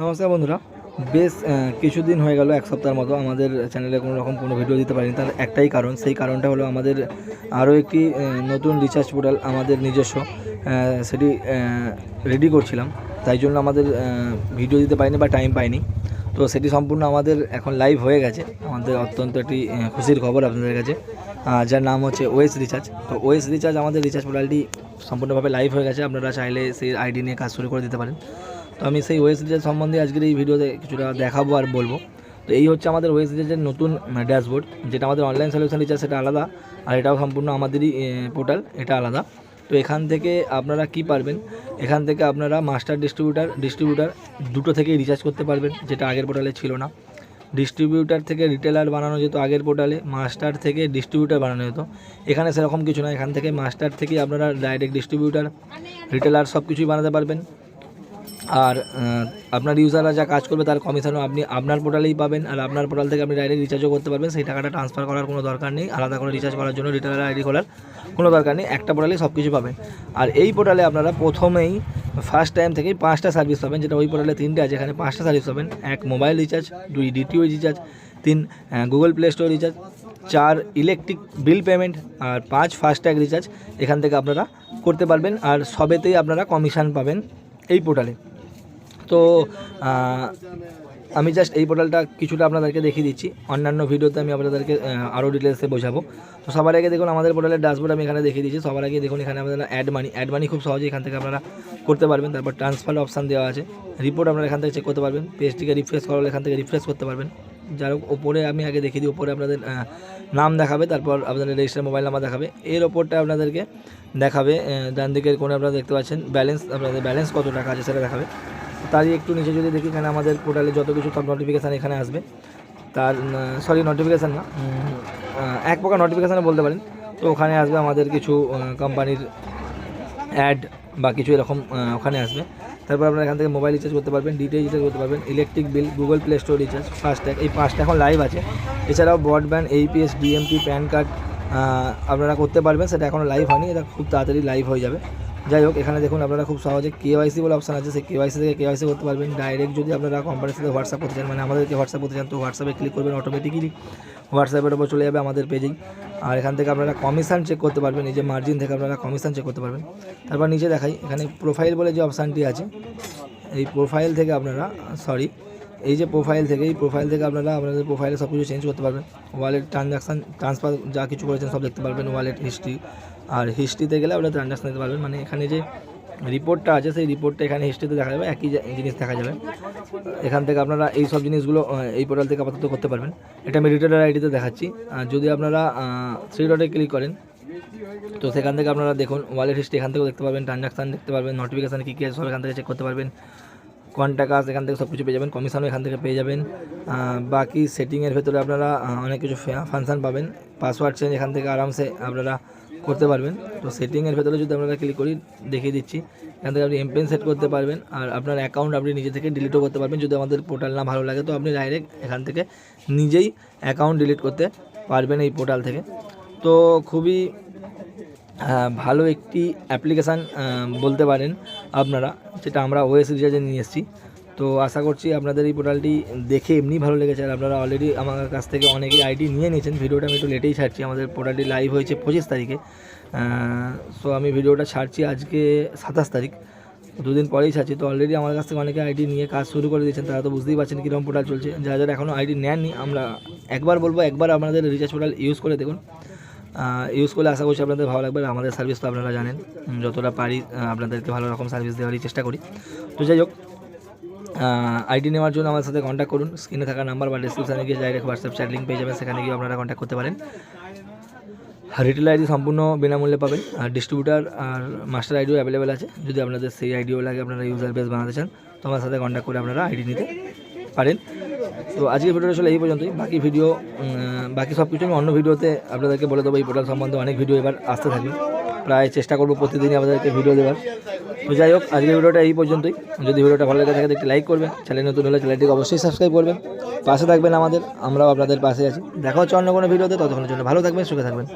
নমস্কার বন্ধুরা। বেশ কিছুদিন হয়ে গেল এক সপ্তাহের মতো আমাদের চ্যানেলে কোনো রকম কোনো ভিডিও দিতে পারিনি। তার একটাই কারণ, সেই কারণটা হলো আমাদের আরও একটি নতুন রিচার্জ পোর্টাল আমাদের নিজস্ব সেটি রেডি করছিলাম। তাই জন্য আমাদের ভিডিও দিতে পারিনি বা টাইম পাইনি। তো সেটি সম্পূর্ণ আমাদের এখন লাইভ হয়ে গেছে। আমাদের অত্যন্ত একটি খুশির খবর আপনাদের কাছে। যার নাম হচ্ছে ওয়েস রিচার্জ তো ওয়েস রিচার্জ আমাদের রিচার্জ পোর্টালটি সম্পূর্ণভাবে লাইভ হয়ে গেছে। আপনারা চাইলে সেই আইডি নিয়ে কাজ শুরু করে দিতে পারেন। তো আমি সেই ওয়েস রিচার্জ সম্বন্ধে আজকের এই ভিডিওতে কিছুটা দেখাবো আর বলব। তো এই হচ্ছে আমাদের ওয়েস রিচার্জের নতুন ড্যাশবোর্ড যেটা আমাদের অনলাইন সলিউশন রিচার্জ সেটা আলাদা। আর এটাও সম্পূর্ণ আমাদেরই পোর্টাল এটা আলাদা। তো এখান থেকে আপনারা কি পারবেন? এখান থেকে আপনারা মাস্টার ডিস্ট্রিবিউটার ডিস্ট্রিবিউটার দুটো থেকেই রিচার্জ করতে পারবেন, যেটা আগের পোর্টালে ছিল না। ডিস্ট্রিবিউটার থেকে রিটেলার বানানো যেত আগের পোর্টালে মাস্টার থেকে ডিস্ট্রিবিউটার বানানো যেত। এখানে সেরকম কিছু না, এখান থেকে মাস্টার থেকে আপনারা ডাইরেক্ট ডিস্ট্রিবিউটার রিটেলার সব কিছুই বানাতে পারবেন। আর আপনার ইউজাররা যা কাজ করবে তার কমিশনও আপনি আপনার পোর্টালেই পাবেন আর আপনার পোর্টাল থেকে আপনি ডাইরেক্ট রিচার্জও করতে পারবেন। সেই টাকাটা ট্রান্সফার করার কোনো দরকার নেই। আলাদা করে রিচার্জ করার জন্য রিটেলার আইডি খোলার কোনো দরকার নেই। একটা পোর্টালে সব কিছু পাবেন। আর এই পোর্টালে আপনারা প্রথমেই ফার্স্ট টাইম থেকেই পাঁচটা সার্ভিস পাবেন। যেটা ওই পোর্টালে তিনটে আছে। এখানে পাঁচটা সার্ভিস পাবেন। এক মোবাইল রিচার্জ দুই ডিটিও রিচার্জ তিন গুগল প্লে স্টোর রিচার্জ চার ইলেকট্রিক বিল পেমেন্ট আর পাঁচ ফাস্ট্যাগ রিচার্জ এখান থেকে আপনারা করতে পারবেন। আর সবেতেই আপনারা কমিশন পাবেন এই পোর্টালে তো আমি জাস্ট এই পোর্টালটা কিছুটা আপনাদেরকে দেখিয়ে দিচ্ছি। অন্যান্য ভিডিওতে আমি আপনাদেরকে আরও ডিটেলসে বোঝাবো। তো সবার আগে দেখুন, আমাদের পোর্টালের ড্যাশবোর্ড আমি এখানে দেখিয়ে দিচ্ছি। সবার আগে দেখুন, এখানে আমাদের অ্যাড মানি অ্যাড মানি খুব সহজে এখান থেকে আপনারা করতে পারবেন। তারপর ট্রান্সফার অপশান দেওয়া আছে। রিপোর্ট আপনারা এখান থেকে চেক করতে পারবেন। পেজটিকে রিফ্রেশ করালে এখান থেকে রিফ্রেশ করতে পারবেন। যার ওপরে আমি আগে দেখিয়ে দিই। ওপরে আপনাদের নাম দেখাবে। তারপর আপনাদের রেজিস্টার মোবাইল নাম্বার দেখাবে। এর ওপরটা আপনাদেরকে দেখাবে। ডান দিকের কোণে আপনারা দেখতে পাচ্ছেন। ব্যালেন্স আপনাদের ব্যালেন্স কত টাকা আছে সেটা দেখাবে। তারই একটু নিচে যদি দেখি, এখানে আমাদের পোর্টালে যত কিছু সব নোটিফিকেশান এখানে আসবে। তার সরি নোটিফিকেশান না এক প্রকার নোটিফিকেশানে বলতে পারেন। তো ওখানে আসবে আমাদের কিছু কোম্পানির অ্যাড বা কিছু এরকম ওখানে আসবে। তারপর আপনারা এখান থেকে মোবাইল রিচার্জ করতে পারবেন ডিটিএইচ রিচার্জ করতে পারবেন electric bill Google play store recharge FASTag এই পাঁচটা এখন লাইভ আছে। এছাড়াও broadband AEPS DMP PAN card আপনারা করতে পারবেন, সেটা এখনও লাইভ হয়নি, এটা খুব তাড়াতাড়ি লাইভ হয়ে যাবে। যাই হোক, এখানে দেখুন আপনারা খুব সহজে কেওয়াইসি বলে অপশন আছে। সেই কেওয়াইসি থেকে কেওয়াইসি করতে পারবেন। ডাইরেক্ট যদি আপনারা কোম্পানির সাথে হোয়াটসঅ্যাপ করতে চান মানে আমাদেরকে হোয়াটসঅ্যাপ করতে চান, তো হোয়াটসঅ্যাপে ক্লিক করবেন অটোমেটিক্যালি হোয়াটসঅ্যাপের ওপর চলে যাবে আমাদের পেজেই আর এখান থেকে আপনারা কমিশন চেক করতে পারবেন। এই যে মার্জিন থেকে আপনারা কমিশন চেক করতে পারবেন। তারপর নিচে দেখাই, এখানে প্রোফাইল বলে যে অপশানটি আছে, এই প্রোফাইল থেকে আপনারা সরি এই যে প্রোফাইল থেকে, এই প্রোফাইল থেকে আপনারা আপনাদের প্রোফাইলে সব কিছু চেঞ্জ করতে পারবেন। ওয়ালেট ট্রানজাকশান ট্রান্সফার যা কিছু করেছেন সব দেখতে পারবেন ওয়ালেট হিস্ট্রি আর হিস্ট্রিতে গেলে আপনারা ট্রানজাকশান দিতে পারবেন। মানে এখানে যে রিপোর্টটা আছে, সেই রিপোর্টটা এখানে হিস্ট্রিতে দেখা যাবে, একই জিনিস দেখা যাবে। এখান থেকে আপনারা এই সব জিনিসগুলো এই পোর্টাল থেকে আপাতত করতে পারবেন। এটা আমি রিটেলার আইডিতে দেখাচ্ছি। আর যদি আপনারা থ্রি ডটে ক্লিক করেন, তো সেখান থেকে আপনারা দেখুন ওয়ালেট হিস্ট্রি এখান থেকেও দেখতে পারবেন ট্রানজাকশান দেখতে পারবেন নোটিফিকেশান কী কী সব এখান থেকে চেক করতে পারবেন। কন্ট্যাক্ট এখান থেকে সব কিছু পেয়ে যাবেন কমিশনও এখান থেকে পেয়ে যাবেন। বাকি সেটিংয়ের ভেতরে আপনারা অনেক কিছু ফাংশান পাবেন। পাসওয়ার্ড চেঞ্জ এখান থেকে আরামসে আপনারা করতে পারবেন। তো সেটিংয়ের ভেতরে যদি আপনারা ক্লিক করি, দেখিয়ে দিচ্ছি। এখান থেকে আপনি এমপেন সেট করতে পারবেন, আর আপনার অ্যাকাউন্ট আপনি নিজে থেকে ডিলিটও করতে পারবেন। যদি আমাদের পোর্টাল না ভালো লাগে, তো আপনি ডাইরেক্ট এখান থেকে নিজেই অ্যাকাউন্ট ডিলিট করতে পারবেন এই পোর্টাল থেকে। তো খুবই ভালো একটি অ্যাপ্লিকেশান বলতে পারেন আপনারা। যেটা আমরা ওএস রিচার্জে নিয়ে এসেছি। তো আশা করছি আপনাদের এই পোর্টালটি দেখে এমনি ভালো লেগেছে। আর আপনারা অলরেডি আমার কাছ থেকে অনেকেই আইডি নিয়ে নিয়েছেন। ভিডিওটা আমি একটু লেটেই ছাড়ছি। আমাদের পোর্টালটি লাইভ হয়েছে পঁচিশ তারিখে। সো আমি ভিডিওটা ছাড়ছি আজকে সাতাশ তারিখ। দুদিন পরেই ছাড়ছি। তো অলরেডি আমার কাছ থেকে অনেকে আইডি নিয়ে কাজ শুরু করে দিয়েছেন। তারা তো বুঝতেই পারছেন কীরকম পোর্টাল চলছে। যারা যারা এখনও আইডি নেননি, আমরা একবার বলব, একবার আপনাদের রিচার্জ পোর্টাল ইউজ করে দেখুন। ইউজ করলে আশা করছি আপনাদের ভালো লাগবে। আমাদের সার্ভিস তো আপনারা জানেন। যতটা পারি আপনাদেরকে ভালো রকম সার্ভিস দেওয়ারই চেষ্টা করি। তো যাই হোক আইডি নেওয়ার জন্য আমার সাথে কন্ট্যাক্ট করুন। স্ক্রিনে থাকা নাম্বার বা ডিসক্রিপশানে গিয়ে ডাইরেক্ট হোয়াটসঅ্যাপ চ্যাট লিঙ্ক পেয়ে যাবেন। সেখানে গিয়ে আপনারা কন্ট্যাক্ট করতে পারেন। রিটেল আইডি সম্পূর্ণ বিনামূল্যে পাবেন। আর ডিস্ট্রিবিউটার আর মাস্টার আইডিও অ্যাভেলেবেল আছে। যদি আপনাদের সেই আইডিও লাগে, আপনারা ইউজার বেস বানাতে চান, তো আমার সাথে কন্ট্যাক্ট করে আপনারা আইডি নিতে পারেন। তো আজকের ভিডিওটা আসলে এই পর্যন্তই। বাকি ভিডিও বাকি সব কিছু আমি অন্য ভিডিওতে আপনাদেরকে বলে দেবো। এই পোর্টাল সম্বন্ধে অনেক ভিডিও এবার আসতে থাকবে। প্রায় চেষ্টা করব প্রতিদিনই আপনাদেরকে ভিডিও দেওয়ার। তো যাই হোক, আজকের ভিডিওটা এই পর্যন্তই। যদি ভিডিওটা ভালো লাগে থাকে একটি লাইক করবেন। চ্যানেল নতুন হলে চ্যানেলটিকে অবশ্যই সাবস্ক্রাইব করবেন। পাশে থাকবেন আমাদের, আমরাও আপনাদের পাশে আছি। দেখা হচ্ছে অন্য কোনো ভিডিওতে ততক্ষণের জন্য ভালো থাকবেন, সুখে থাকবেন।